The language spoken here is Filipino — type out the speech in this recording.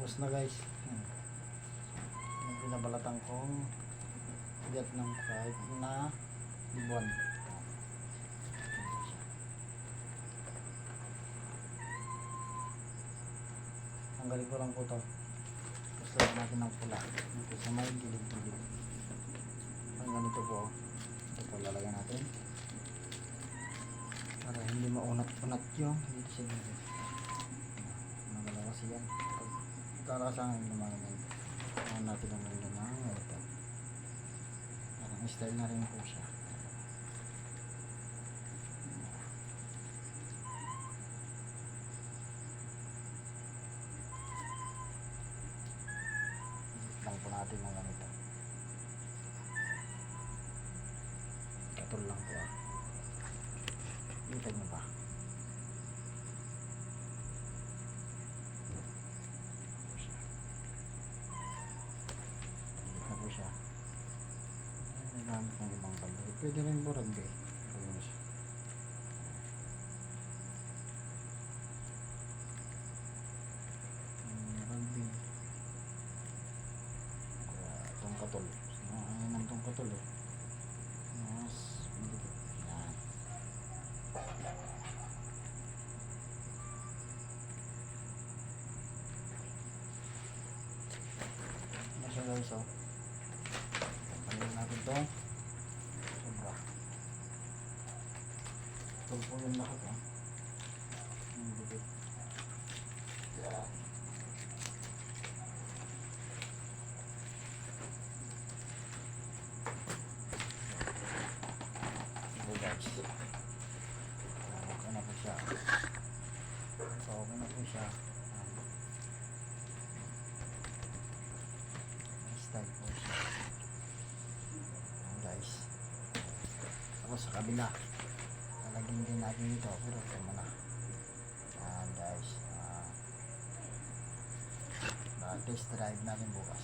Tapos na guys. Hmm. Yung binabalatan kong bigat ng kahit na libuan. Tanggalin ko lang po to. Gusto lang natin ng pula. Dito sa may gilid-gilid. Ang ganito po. Ito po lalagyan natin. Para hindi maunat-unat yung dito sa gilid. Nagalaw kasi yan. Pag kakasangan naman yan. Ano natin ang mga ng ganito. Parang style na rin po siya. lang po natin ng ganito. Katol lang po ah. Kita nyo ba? Po siya. Maliit na po siya. Ay, Nagamit ng ibang balik. Pwede rin po rugby. Ayun siya. Kaya itong katol. Sinangayin ng itong katol eh. Mas malikit. Yan. Ano siya guys oh. Palihin natin to. Sobra. Ito po yung lahat ah. Ang bigit. Yan. Ito guys. Okay na po siya. So okay na po siya. Style po siya. Ayan guys. Tapos sa kabila. Lalagyan din natin ito. Pero ito muna. Ayan guys. Ah, test drive natin bukas.